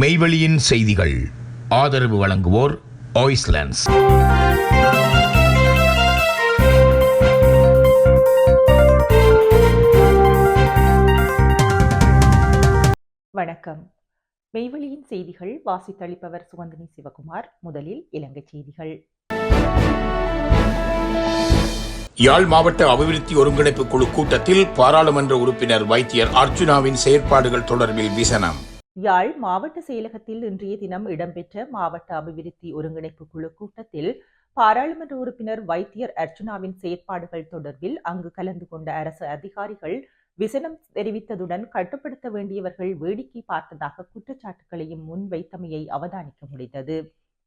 மெய்வெளியின் செய்திகள். ஆதரவு வழங்குவோர் ஆய்ஸ்லாண்ட்ஸ் வணக்கம். மெய்வெளியின் செய்திகள் வாசித்தளிப்பவர் சுகந்தினி சிவகுமார் முதலில் இலங்கை செய்திகள். யாழ் மாவட்ட அபிவிருத்தி ஒருங்கிணைப்பு குழு கூட்டத்தில் பாராளுமன்ற உறுப்பினர் வைத்தியர் அர்ச்சுனாவின் செயற்பாடுகள் தொடர்பில் விசனம். யாழ் மாவட்ட செயலகத்தில் இன்றைய தினம் இடம்பெற்ற மாவட்ட அபிவிருத்தி ஒருங்கிணைப்பு குழு கூட்டத்தில் பாராளுமன்ற உறுப்பினர் வைத்தியர் அர்ச்சனாவின் செயற்பாடுகள் தொடர்பில் அங்கு கலந்து கொண்ட அரசு அதிகாரிகள் விசனம் தெரிவித்ததுடன் கட்டுப்படுத்த வேண்டியவர்கள் வேடிக்கை பார்த்ததாக குற்றச்சாட்டுகளையும் முன்வைத்தமையை அவதானிக்க முடிந்தது.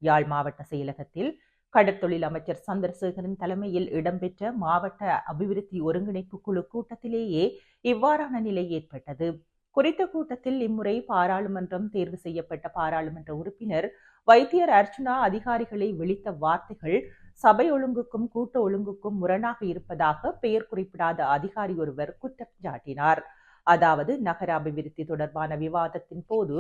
யாழ் மாவட்ட செயலகத்தில் கடற்தொழில் அமைச்சர் சந்திரசேகரன் தலைமையில் இடம்பெற்ற மாவட்ட அபிவிருத்தி ஒருங்கிணைப்பு குழு கூட்டத்திலேயே இவ்வாறான நிலை ஏற்பட்டது. குறித்த கூட்டத்தில் இம்முறை பாராளுமன்றம் தேர்வு செய்யப்பட்ட பாராளுமன்ற உறுப்பினர் வைத்தியர் அர்ச்சுனா அதிகாரிகளை விழித்த வார்த்தைகள் சபை ஒழுங்குக்கும் கூட்ட ஒழுங்குக்கும் முரணாக இருப்பதாக பெயர் குறிப்பிடாத அதிகாரி ஒருவர் குற்றம் சாட்டினார். அதாவது நகர அபிவிருத்தி தொடர்பான விவாதத்தின் போது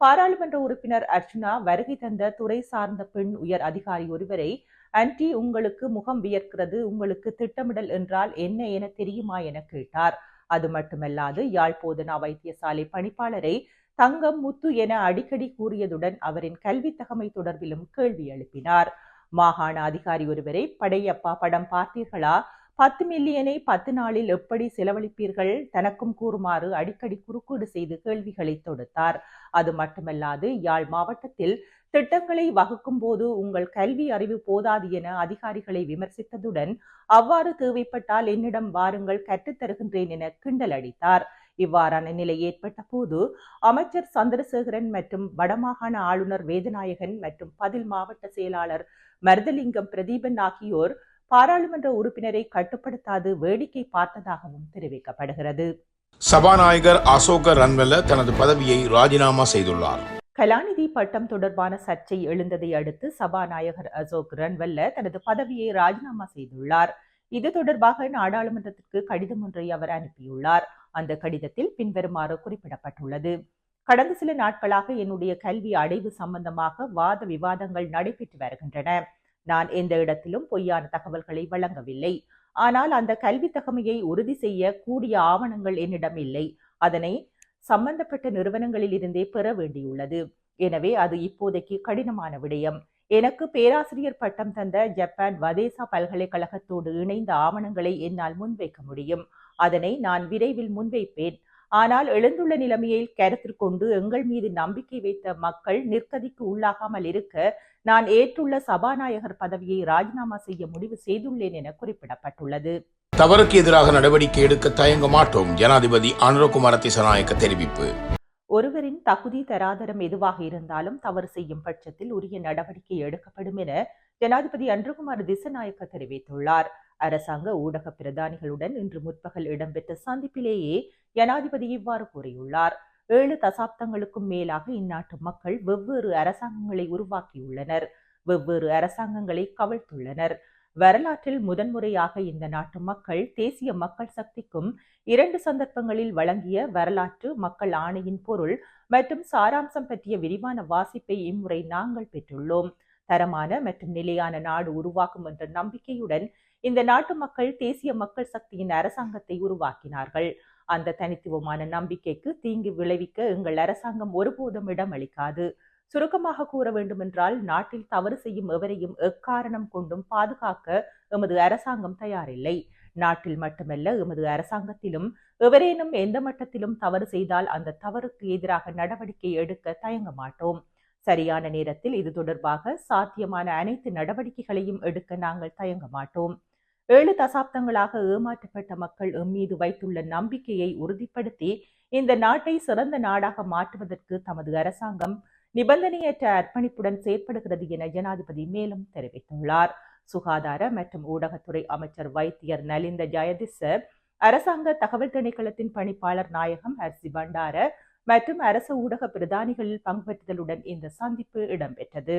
பாராளுமன்ற உறுப்பினர் அர்ச்சுனா வருகை தந்த துறை சார்ந்த பெண் உயர் அதிகாரி ஒருவரை ஆன்டி உங்களுக்கு முகம் வியர்க்கிறது உங்களுக்கு திட்டமிடல் என்றால் என்ன என தெரியுமா என கேட்டார். அது மட்டுமல்லாது யாழ் போதனா வைத்தியசாலை பணிப்பாளரை தங்கம் முத்து என அடிக்கடி கூறியதுடன் அவரின் கல்வி தகமை தொடர்பிலும் கேள்வி எழுப்பினார். மாகாண அதிகாரி ஒருவரை படையப்பா படம் பார்த்தீர்களா? பத்து மில்லியனை பத்து நாளில் எப்படி செலவழிப்பீர்கள்? தனக்கும் கூறுமாறு அடிக்கடி குறுக்கீடு செய்து கேள்விகளை தொடுத்தார். அது மட்டுமல்லாது யாழ் மாவட்டத்தில் திட்டங்களை வகுக்கும் போது உங்கள் கல்வி அறிவு போதாது என அதிகாரிகளை விமர்சித்ததுடன் அவ்வாறு தேவைப்பட்டால் என்னிடம் வாருங்கள் கற்றுத்தருகின்றேன் என கிண்டல் அடித்தார். இவ்வாறான நிலை ஏற்பட்ட போது அமைச்சர் சந்திரசேகரன் மற்றும் வடமாகாண ஆளுநர் வேதநாயகன் மற்றும் பதில் மாவட்ட செயலாளர் மருதலிங்கம் பிரதீபன் ஆகியோர் பாராளுமன்ற உறுப்பினரை கட்டுப்படுத்தாது வேடிக்கை பார்த்ததாகவும் தெரிவிக்கப்படுகிறது. சபாநாயகர் அசோக ரன்வெல்ல தனது பதவியை ராஜினாமா செய்துள்ளார். கலாநிதி பட்டம் தொடர்பான சர்ச்சை எழுந்ததை அடுத்து சபாநாயகர் அசோக் ரன்வல்ல தனது பதவியை ராஜினாமா செய்துள்ளார். இது தொடர்பாக நாடாளுமன்றத்திற்கு கடிதம் ஒன்றை அவர் அனுப்பியுள்ளார். அந்த கடிதத்தில் பின்வருமாறு குறிப்பிடப்பட்டுள்ளது. கடந்த சில நாட்களாக என்னுடைய கல்வி அடைவு சம்பந்தமாக வாத விவாதங்கள் நடைபெற்று வருகின்றன. நான் எந்த இடத்திலும் பொய்யான தகவல்களை வழங்கவில்லை. ஆனால் அந்த கல்வி தகமையை உறுதி செய்ய கூடிய ஆவணங்கள் என்னிடம் இல்லை. அதனை சம்பந்தப்பட்ட நிறுவனங்களில் இருந்தே பெற வேண்டியுள்ளது. எனவே அது இப்போதைக்கு கடினமான விடயம். எனக்கு பேராசிரியர் பட்டம் தந்த ஜப்பான் வதேசா பல்கலைக்கழகத்தோடு இணைந்த ஆவணங்களை என்னால் முன்வைக்க முடியும். அதனை நான் விரைவில் முன்வைப்பேன். ஆனால் எழுந்துள்ள நிலைமையை கருத்தில் கொண்டு எங்கள் மீது நம்பிக்கை வைத்த மக்கள் நிற்கதிக்கு உள்ளாகாமல் இருக்க நான் ஏற்றுள்ள சபாநாயகர் பதவியை ராஜினாமா செய்ய முடிவு செய்துள்ளேன் என குறிப்பிடப்பட்டுள்ளது. தவறுக்கு எதிராக நடவடிக்கை எடுக்க தயங்க மாட்டோம் ஜனாதிபதி அனுரகுமார திசநாயக்க தெரிவிப்பு. ஒருவரின் தகுதி தராதரம் எதுவாக இருந்தாலும் தவறு செய்யும் பட்சத்தில் உரிய நடவடிக்கை எடுக்கப்படும் என ஜனாதிபதி அன்றுகுமார் திசநாயக்க தெரிவித்துள்ளார். அரசாங்க ஊடக பிரதானிகளுடன் இன்று முற்பகல் இடம்பெற்ற சந்திப்பிலேயே ஜனாதிபதி இவ்வாறு கூறியுள்ளார். ஏழு தசாப்தங்களுக்கும் மேலாக இந்நாட்டு மக்கள் வெவ்வேறு அரசாங்கங்களை உருவாக்கியுள்ளனர். வெவ்வேறு அரசாங்கங்களை கவிழ்த்துள்ளனர். வரலாற்றில் முதன்முறையாக இந்த நாட்டு மக்கள் தேசிய மக்கள் சக்திக்கும் இரண்டு சந்தர்ப்பங்களில் வழங்கிய வரலாற்று மக்கள் ஆணையின் பொருள் மற்றும் சாராம்சம் பற்றிய விரிவான வாசிப்பை இம்முறை நாங்கள் பெற்றுள்ளோம். தரமான மற்றும் நிலையான நாடு உருவாக்கும் என்ற நம்பிக்கையுடன் இந்த நாட்டு மக்கள் தேசிய மக்கள் சக்தியின் அரசாங்கத்தை உருவாக்கினார்கள். அந்த தனித்துவமான நம்பிக்கைக்கு தீங்கு விளைவிக்க எங்கள் அரசாங்கம் ஒருபோதும் இடமளிக்காது. சுருக்கமாக கூற வேண்டுமென்றால் நாட்டில் தவறு செய்யும் எவரையும் எக்காரணம் கொண்டும் பாதுகாக்க எமது அரசாங்கம் தயாரில்லை. நாட்டில் மட்டுமல்ல எமது அரசாங்கத்திலும் எவரேனும் எந்த மட்டத்திலும் தவறு செய்தால் அந்த தவறுக்கு எதிராக நடவடிக்கை எடுக்க தயங்க மாட்டோம். சரியான நேரத்தில் இது தொடர்பாக சாத்தியமான அனைத்து நடவடிக்கைகளையும் எடுக்க நாங்கள் தயங்க மாட்டோம். ஏழு தசாப்தங்களாக ஏமாற்றப்பட்ட மக்கள் எம்மீது வைத்துள்ள நம்பிக்கையை உறுதிப்படுத்தி இந்த நாட்டை சிறந்த நாடாக மாற்றுவதற்கு தமது அரசாங்கம் நிபந்தனையற்ற அர்ப்பணிப்புடன் செயற்படுகிறது என ஜனாதிபதி மேலும் தெரிவித்துள்ளார். சுகாதார மற்றும் ஊடகத்துறை அமைச்சர் வைத்தியர் நலிந்த ஜெயதிச அரசாங்க தகவல் திணைக்களத்தின் பணிப்பாளர் நாயகம் ஹர்சி பண்டார மற்றும் அரசு ஊடக பிரதானிகளில் பங்கு பெற்றுதலுடன் இந்த சந்திப்பு இடம்பெற்றது.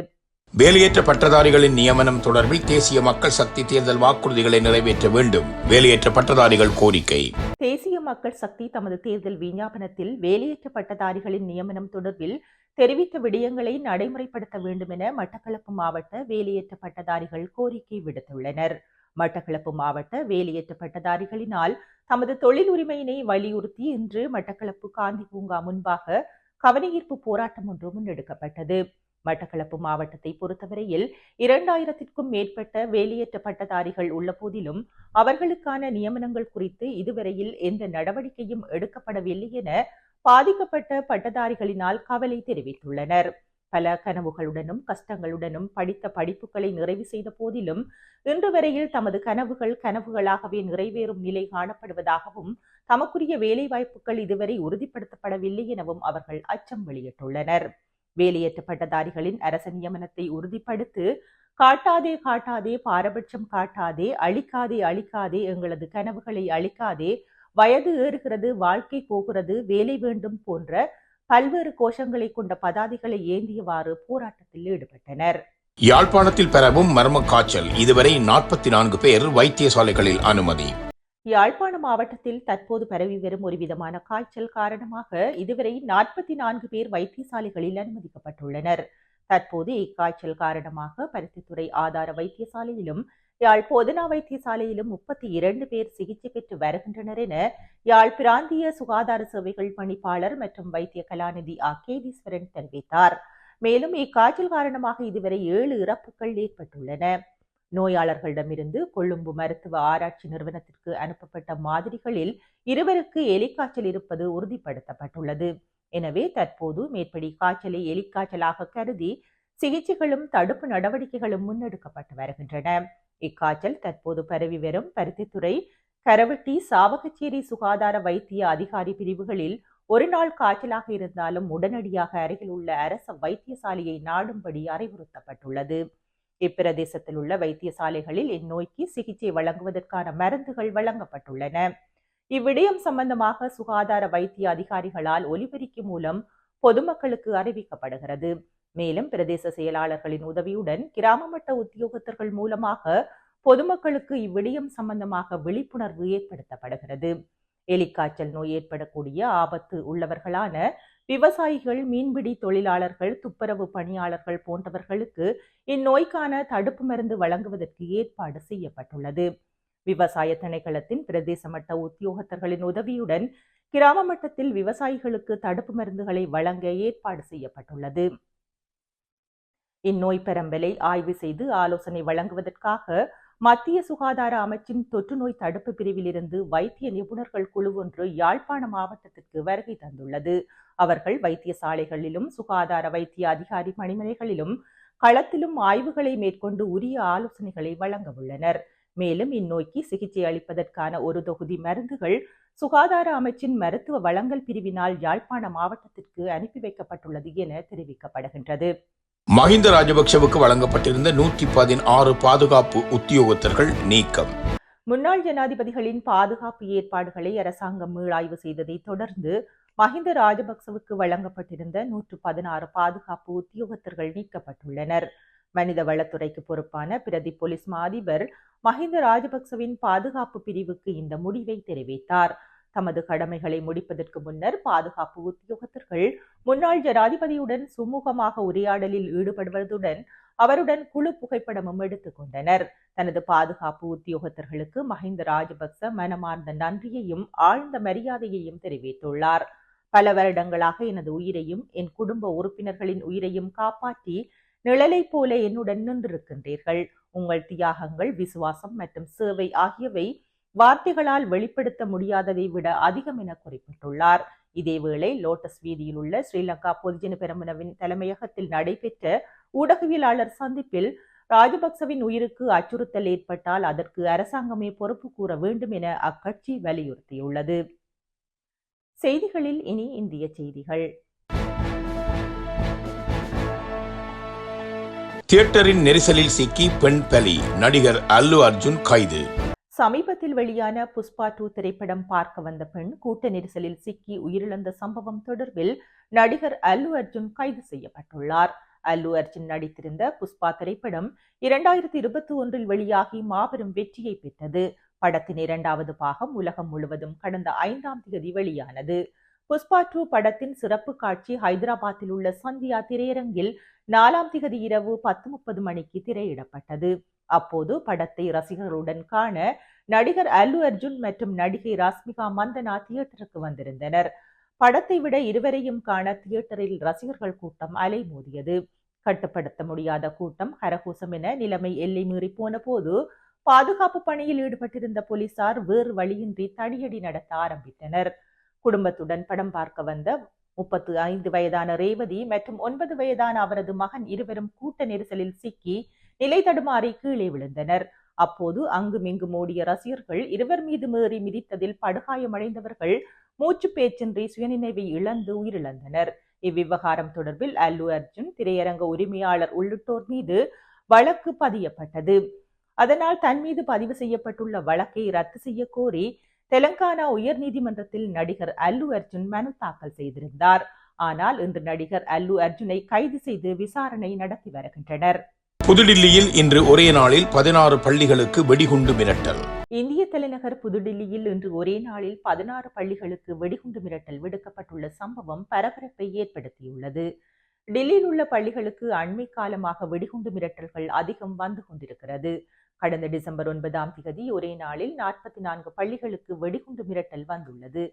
வேலையேற்ற பட்டதாரிகளின் நியமனம் தொடர்பில் தேசிய மக்கள் சக்தி தேர்தல் வாக்குறுதிகளை நிறைவேற்ற வேண்டும். வேலையேற்ற பட்டதாரிகள் கோரிக்கை. தேசிய மக்கள் சக்தி தமது தேர்தல் விஞ்ஞாபனத்தில் வேலையற்ற பட்டதாரிகளின் நியமனம் தொடர்பில் தெரிவித்த விடயங்களை நடைமுறைப்படுத்த வேண்டும் என மட்டக்களப்பு மாவட்ட வேலையற்ற பட்டதாரிகள் கோரிக்கை விடுத்துள்ளனர். மட்டக்களப்பு மாவட்ட வேலையற்ற பட்டதாரிகளினால் தமது தொழில் உரிமையினை வலியுறுத்தி இன்று மட்டக்களப்பு காந்தி பூங்கா முன்பாக கவனஈர்ப்பு போராட்டம் ஒன்று முன்னெடுக்கப்பட்டது. மட்டக்களப்பு மாவட்டத்தை பொறுத்தவரையில் இரண்டாயிரத்திற்கும் மேற்பட்ட வேலையற்ற பட்டதாரிகள் உள்ள போதிலும் அவர்களுக்கான நியமனங்கள் குறித்து இதுவரையில் எந்த நடவடிக்கையும் எடுக்கப்படவில்லை என பாதிக்கப்பட்ட பட்டதாரிகளினால் கவலை தெரிவித்துள்ளனர். பல கனவுகளுடனும் கஷ்டங்களுடனும் படித்த படிப்புகளை நிறைவு செய்த போதிலும் இன்று வரையில் தமது கனவுகள் கனவுகளாகவே நிறைவேறும் நிலை காணப்படுவதாகவும் தமக்குரிய வேலைவாய்ப்புகள் இதுவரை உறுதிப்படுத்தப்படவில்லை எனவும் அவர்கள் அச்சம் வெளியிட்டுள்ளனர். வேலையற்ற பட்டதாரிகளின் அரச நியமனத்தை உறுதிப்படுத்து காட்டாதே காட்டாதே பாரபட்சம் காட்டாதே அழிக்காதே அழிக்காதே எங்களது கனவுகளை அழிக்காதே வயது ஏறுகிறது வாழ்க்கை போகிறது வேலை வேண்டும் போன்ற பல்வேறு கோஷங்களை கொண்ட பதாதிகளை ஏந்தியவாறு போராட்டத்தில் ஈடுபட்டனர். யாழ்ப்பாணத்தில் பெறவும் மர்ம காய்ச்சல். இதுவரை நாற்பத்தி நான்கு பேர் வைத்தியசாலைகளில் அனுமதி. யாழ்ப்பாண மாவட்டத்தில் தற்போது பரவி வரும் ஒரு விதமான காய்ச்சல் காரணமாக இதுவரை நாற்பத்தி நான்கு பேர் வைத்தியசாலைகளில் அனுமதிக்கப்பட்டுள்ளனர். தற்போது இக்காய்ச்சல் காரணமாக பருத்தித்துறை ஆதார வைத்தியசாலையிலும் யாழ் போதனா வைத்தியசாலையிலும் முப்பத்தி இரண்டு பேர் சிகிச்சை பெற்று வருகின்றனர் என யாழ் பிராந்திய சுகாதார சேவைகள் பணிப்பாளர் மற்றும் வைத்திய கலாநிதி ஆ. கேதீஸ்வரன் தெரிவித்தார். மேலும் இக்காய்ச்சல் காரணமாக இதுவரை ஏழு இறப்புகள் ஏற்பட்டுள்ளன. நோயாளர்களிடமிருந்து கொழும்பு மருத்துவ ஆராய்ச்சி நிறுவனத்திற்கு அனுப்பப்பட்ட மாதிரிகளில் இருவருக்கு எலிக்காய்ச்சல் இருப்பது உறுதிப்படுத்தப்பட்டுள்ளது. எனவே தற்போது மேற்படி காய்ச்சலை எலிக்காய்ச்சலாக கருதி சிகிச்சைகளும் தடுப்பு நடவடிக்கைகளும் முன்னெடுக்கப்பட்டு வருகின்றன. இக்காய்ச்சல் தற்போது பரவி வரும் பருத்தித்துறை கரவட்டி சாவகச்சேரி சுகாதார வைத்திய அதிகாரி பிரிவுகளில் ஒரு நாள் காய்ச்சலாக இருந்தாலும் உடனடியாக அருகில் உள்ள அரச வைத்தியசாலையை நாடும்படி அறிவுறுத்தப்பட்டுள்ளது. இப்பிரதேசத்தில் உள்ள வைத்தியசாலைகளில் இந்நோய்க்கு சிகிச்சை வழங்குவதற்கான மருந்துகள் வழங்கப்பட்டுள்ளன. இவ்விடயம் சம்பந்தமாக சுகாதார வைத்திய அதிகாரிகளால் ஒலிபெருக்கி மூலம் பொதுமக்களுக்கு அறிவிக்கப்படுகிறது. மேலும் பிரதேச செயலாளர்களின் உதவியுடன் கிராம மட்ட உத்தியோகத்தர்கள் மூலமாக பொதுமக்களுக்கு இவ்விடயம் சம்பந்தமாக விழிப்புணர்வு ஏற்படுத்தப்படுகிறது. எலிக்காய்ச்சல் நோய் ஏற்படக்கூடிய ஆபத்து உள்ளவர்களான விவசாயிகள் மீன்பிடி தொழிலாளர்கள் துப்புரவு பணியாளர்கள் போன்றவர்களுக்கு இந்நோய்க்கான தடுப்பு மருந்து வழங்குவதற்கு ஏற்பாடு செய்யப்பட்டுள்ளது. விவசாய திணைக்களத்தின் பிரதேச மட்ட உத்தியோகத்தர்களின் உதவியுடன் கிராம மட்டத்தில் விவசாயிகளுக்கு தடுப்பு மருந்துகளை வழங்க ஏற்பாடு செய்யப்பட்டுள்ளது. இந்நோய் பரம்பலை ஆய்வு செய்து ஆலோசனை வழங்குவதற்காக மத்திய சுகாதார அமைச்சின் தொற்று நோய் தடுப்பு பிரிவிலிருந்து வைத்திய நிபுணர்கள் குழு ஒன்று யாழ்ப்பாண மாவட்டத்திற்கு வருகை தந்துள்ளது. அவர்கள் வைத்தியசாலைகளிலும் சுகாதார வைத்திய அதிகாரி பணிமனைகளிலும் களத்திலும் ஆய்வுகளை மேற்கொண்டு உரிய ஆலோசனைகளை வழங்க உள்ளனர். மேலும் இந்நோய்க்கு சிகிச்சை அளிப்பதற்கான ஒரு தொகுதி மருந்துகள் சுகாதார அமைச்சின் மருத்துவ வழங்கல் பிரிவினால் யாழ்ப்பாண மாவட்டத்திற்கு அனுப்பி வைக்கப்பட்டுள்ளது என தெரிவிக்கப்படுகின்றது. மஹிந்த ராஜபக்சவுக்கு வழங்கப்பட்டிருந்த நூற்றி பதினாறு பாதுகாப்பு உத்தியோகத்தர்கள் நீக்கம். முன்னாள் ஜனாதிபதிகளின் பாதுகாப்பு ஏற்பாடுகளை அரசாங்கம் மீளாய்வு செய்ததை தொடர்ந்து மஹிந்த ராஜபக்சவுக்கு வழங்கப்பட்டிருந்த நூற்று பதினாறு பாதுகாப்பு உத்தியோகத்தர்கள் நீக்கப்பட்டுள்ளனர். மனித வளத்துறைக்கு பொறுப்பான பிரதி போலீஸ் மாதிபர் மஹிந்த ராஜபக்சவின் பாதுகாப்பு பிரிவுக்கு இந்த முடிவை தெரிவித்தார். தமது கடமைகளை முடிப்பதற்கு முன்னர் பாதுகாப்பு உத்தியோகத்தர்கள் முன்னாள் ஜனாதிபதியுடன் சுமூகமாக உரையாடலில் ஈடுபடுவதுடன் அவருடன் குழு புகைப்படமும் எடுத்துக் கொண்டனர். தனது பாதுகாப்பு உத்தியோகத்தர்களுக்கு மஹிந்த ராஜபக்ச மனமார்ந்த நன்றியையும் ஆழ்ந்த மரியாதையையும் தெரிவித்துள்ளார். பல வருடங்களாக எனது உயிரையும் என் குடும்ப உறுப்பினர்களின் உயிரையும் காப்பாற்றி நிழலை போல என்னுடன் நின்றிருக்கின்றீர்கள். உங்கள் தியாகங்கள் விசுவாசம் மற்றும் சேவை ஆகியவை வார்த்தைகளால் வெளிப்படுத்த முடியாததை விட அதிகம் என குறிப்பிட்டுள்ளார். இதேவேளை லோட்டஸ் வீதியில் உள்ள ஸ்ரீலங்கா பொதுஜன பெருமனவின் தலைமையகத்தில் நடைபெற்ற ஊடகவியலாளர் சந்திப்பில் ராஜபக்சவின் உயிருக்கு அச்சுறுத்தல் ஏற்பட்டால் அதற்கு அரசாங்கமே பொறுப்பு கூற வேண்டும் என அக்கட்சி வலியுறுத்தியுள்ளது. செய்திகளில் இனி இந்திய செய்திகள். தியேட்டரின் நெரிசலில் சிக்கி பெண் பலி நடிகர் அல்லு அர்ஜுன் கைது. சமீபத்தில் வெளியான புஷ்பா டூ திரைப்படம் பார்க்க வந்த பெண் கூட்ட நெரிசலில் சிக்கி உயிரிழந்த சம்பவம் தொடர்பில் நடிகர் அல்லு அர்ஜுன் கைது செய்யப்பட்டுள்ளார். அல்லு அர்ஜுன் நடித்திருந்த புஷ்பா திரைப்படம் இரண்டாயிரத்தி இருபத்தி ஒன்றில் வெளியாகி மாபெரும் வெற்றியை பெற்றது. படத்தின் இரண்டாவது பாகம் உலகம் முழுவதும் கடந்த ஐந்தாம் தேதி வெளியானது. புஷ்பா டூ படத்தின் சிறப்பு காட்சி ஹைதராபாத்தில் உள்ள சந்தியா திரையரங்கில் நாலாம் திகதி இரவு பத்து முப்பது மணிக்கு திரையிடப்பட்டது. அப்போது படத்தை ரசிகர்களுடன் காண நடிகர் அல்லு அர்ஜுன் மற்றும் நடிகை ராஸ்மிகா மந்தனா தியேட்டருக்கு வந்திருந்தனர். படத்தை விட இருவரையும் காண தியேட்டரில் ரசிகர்கள் கூட்டம் அலைமோதியது. கட்டுப்படுத்த முடியாத கூட்டம் கரகோசம் என நிலைமை எல்லை மீறி போன போது பாதுகாப்பு பணியில் ஈடுபட்டிருந்த போலீசார் வேறு வழியின்றி தடியடி நடத்த ஆரம்பித்தனர். குடும்பத்துடன் படம் பார்க்க வந்த முப்பத்து ஐந்து வயதான ரேவதி மற்றும் ஒன்பது வயதான அவரது மகன் இருவரும் கூட்ட நெரிசலில் சிக்கி நிலை தடுமாறி கீழே விழுந்தனர். அப்போது அங்குமிங்கு ஓடிய ரசிகர்கள் இருவர் மீது மீறி மிதித்ததில் படுகாயமடைந்தவர்கள் மூச்சு பேச்சின்றி சுயநினைவை இழந்து உயிரிழந்தனர். இவ்விவகாரம் தொடர்பில் அல்லு அர்ஜுன் திரையரங்க உரிமையாளர் உள்ளிட்டோர் மீது வழக்கு பதியப்பட்டது. அதனால் தன் மீது பதிவு செய்யப்பட்டுள்ள வழக்கை ரத்து செய்ய கோரி தெலங்கானா உயர்நீதிமன்றத்தில் நடிகர் அல்லு அர்ஜுன் மனு தாக்கல் செய்திருந்தார். ஆனால் இன்று நடிகர் அல்லு அர்ஜுனை கைது செய்து விசாரணை நடத்தி வருகின்றனர். புதுடில்லியில் இன்று ஒரே நாளில் பதினாறு பள்ளிகளுக்கு வெடிகுண்டு மிரட்டல். இந்திய தலைநகர் புதுடில்லியில் இன்று ஒரே நாளில் பதினாறு பள்ளிகளுக்கு வெடிகுண்டு மிரட்டல் விடுக்கப்பட்டுள்ள சம்பவம் பரபரப்பை ஏற்படுத்தியுள்ளது. டெல்லியில் உள்ள பள்ளிகளுக்கு அண்மை காலமாக வெடிகுண்டு மிரட்டல்கள் அதிகம் வந்து கொண்டிருக்கிறது. கடந்த டிசம்பர் ஒன்பதாம் திகதி ஒரே நாளில் நாற்பத்தி நான்கு பள்ளிகளுக்கு வெடிகுண்டு மிரட்டல் வந்துள்ளது.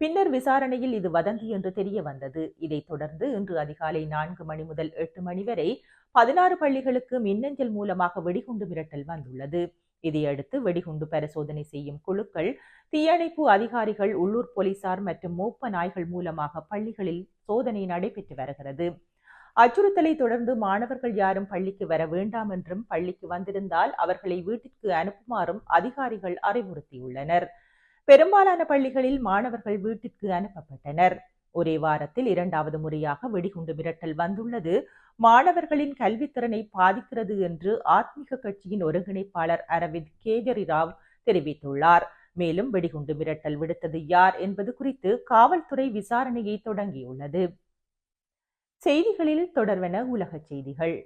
பின்னர் விசாரணையில் இது வதந்தி என்று தெரிய வந்தது. இதைத் தொடர்ந்து இன்று அதிகாலை நான்கு மணி முதல் எட்டு மணி வரை பதினாறு பள்ளிகளுக்கு மின்னஞ்சல் மூலமாக வெடிகுண்டு மிரட்டல் வந்துள்ளது. இதையடுத்து வெடிகுண்டு பரிசோதனை செய்யும் குழுக்கள் தீயணைப்பு அதிகாரிகள் உள்ளூர் போலீசார் மற்றும் மோப்ப நாய்கள் மூலமாக பள்ளிகளில் சோதனை நடைபெற்று வருகிறது. அச்சுறுத்தலை தொடர்ந்து மாணவர்கள் யாரும் பள்ளிக்கு வர வேண்டாம் என்றும் பள்ளிக்கு வந்திருந்தால் அவர்களை வீட்டிற்கு அனுப்புமாறும் அதிகாரிகள் அறிவுறுத்தியுள்ளனர். பெரும்பாலான பள்ளிகளில் மாணவர்கள் வீட்டிற்கு அனுப்பப்பட்டனர். ஒரே வாரத்தில் இரண்டாவது முறையாக வெடிகுண்டு மிரட்டல் வந்துள்ளது. மாணவர்களின் கல்வித்திறனை பாதிக்கிறது என்று ஆத்மீக கட்சியின் ஒருங்கிணைப்பாளர் அரவிந்த் கேஜரிராவ் தெரிவித்துள்ளார். மேலும் வெடிகுண்டு மிரட்டல் விடுத்தது யார் என்பது குறித்து காவல்துறை விசாரணையை தொடங்கியுள்ளது. செய்திகளில் தொடர்வன உலகச் செய்திகள்.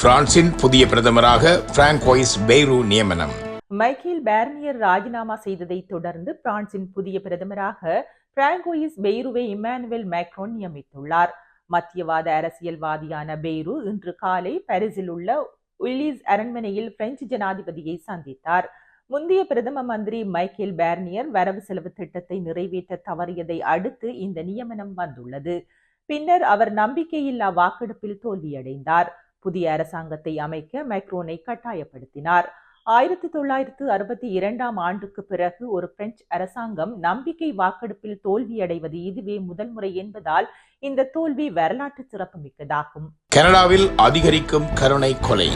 பிரான்சின் புதிய பிரதமராக பிராங்கோயிஸ் பெய்ரு நியமனம். மைக்கேல் பேர்னியர் ராஜினாமா செய்ததை தொடர்ந்து பிரான்சின் புதிய பிரதமராக பிராங்கோயிஸ் பெய்ருவை இமானுவேல் மேக்ரோன் நியமித்துள்ளார். மத்தியவாத அரசியல்வாதியான பெய்ரு இன்று காலை பாரிஸில் உள்ள உல்லிஸ் அரண்மனையில் பிரெஞ்சு ஜனாதிபதியை சந்தித்தார். முந்தைய பிரதம மந்திரி மைக்கேல் பேர்னியர் வரவு செலவு திட்டத்தை நிறைவேற்ற தவறியதை அடுத்து இந்த நியமனம் வந்துள்ளது. பின்னர் அவர் நம்பிக்கையில்லா வாக்கெடுப்பில் தோல்வியடைந்தார். புதிய அரசாங்கத்தை அமைக்க மைக்ரோனை கட்டாயப்படுத்தினார். ஆயிரத்தி தொள்ளாயிரத்து அறுபத்தி இரண்டாம் ஆண்டுக்கு பிறகு ஒரு பிரெஞ்சு அரசாங்கம் நம்பிக்கை வாக்கெடுப்பில் தோல்வியடைவது இதுவே முதல் முறை என்பதால் இந்த தோல்வி வரலாற்று சிறப்புமிக்கதாகும். கனடாவில் அதிகரிக்கும் கருணை கொலை.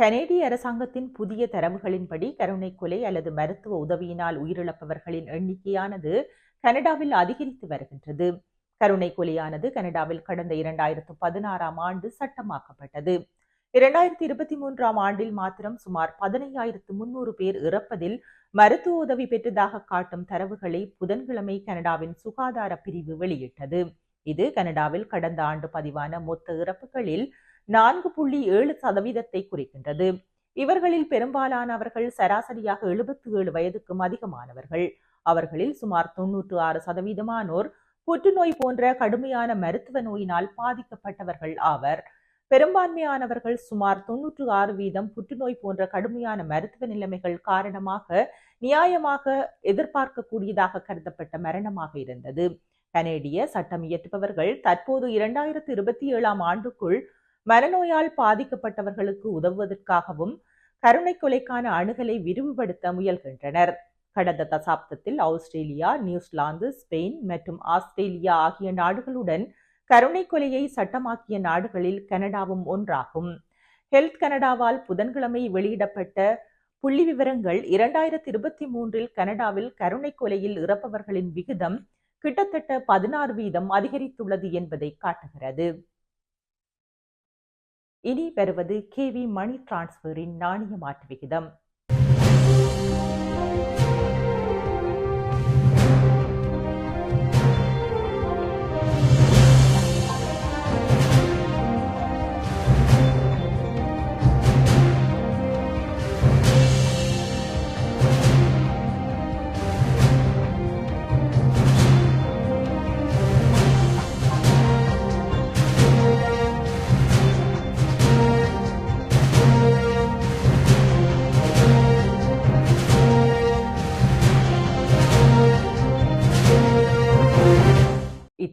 கனேடிய அரசாங்கத்தின் புதிய தரவுகளின்படி கருணை கொலை அல்லது மருத்துவ உதவியினால் உயிரிழப்பவர்களின் எண்ணிக்கையானது கனடாவில் அதிகரித்து வருகின்றது. கருணை கொலையானது கனடாவில் கடந்த இரண்டாயிரத்து பதினாறாம் ஆண்டு சட்டமாக்கப்பட்டது. இரண்டாயிரத்தி இருபத்தி மூன்றாம் ஆண்டில் மாத்திரம் சுமார் பதினையாயிரத்து முன்னூறு பேர் இறப்பதில் மருத்துவ உதவி பெற்றதாக காட்டும் தரவுகளை புதன்கிழமை கனடாவின் சுகாதார பிரிவு வெளியிட்டது. இது கனடாவில் கடந்த ஆண்டு பதிவான மொத்த இறப்புகளில் நான்கு புள்ளி ஏழு சதவீதத்தை குறிக்கின்றது. இவர்களில் பெரும்பாலானவர்கள் சராசரியாக எழுபத்தி ஏழு வயதுக்கும் அதிகமானவர்கள். அவர்களில் சுமார் தொன்னூற்று ஆறு சதவீதமானோர் புற்றுநோய் போன்ற கடுமையான மருத்துவ நோயினால் பாதிக்கப்பட்டவர்கள் ஆவர். பெரும்பான்மையானவர்கள் சுமார் தொன்னூற்று ஆறு வீதம் புற்றுநோய் போன்ற கடுமையான மருத்துவ நிலைமைகள் காரணமாக நியாயமாக எதிர்பார்க்கக்கூடியதாக கருதப்பட்ட மரணமாக இருந்தது. கனேடிய சட்டம் இயற்றுபவர்கள் தற்போது இரண்டாயிரத்து இருபத்தி ஏழாம் ஆண்டுக்குள் மனநோயால் பாதிக்கப்பட்டவர்களுக்கு உதவுவதற்காகவும் கருணை கொலைக்கான அணுகலை விரிவுபடுத்த முயல்கின்றனர். கடந்த தசாப்தத்தில் ஆஸ்திரேலியா நியூசிலாந்து ஸ்பெயின் மற்றும் ஆஸ்திரேலியா ஆகிய நாடுகளுடன் கருணை கொலையை சட்டமாக்கிய நாடுகளில் கனடாவும் ஒன்றாகும். ஹெல்த் கனடாவால் புதன்கிழமை வெளியிடப்பட்ட புள்ளி விவரங்கள் இரண்டாயிரத்தி இருபத்தி மூன்றில் கனடாவில் கருணை கொலையில் இறப்பவர்களின் விகிதம் கிட்டத்தட்ட பதினாறு வீதம் அதிகரித்துள்ளது என்பதை காட்டுகிறது. இனி வருவது கேவி மணி டிரான்ஸ்பரின் நாணய மாற்று விகிதம்.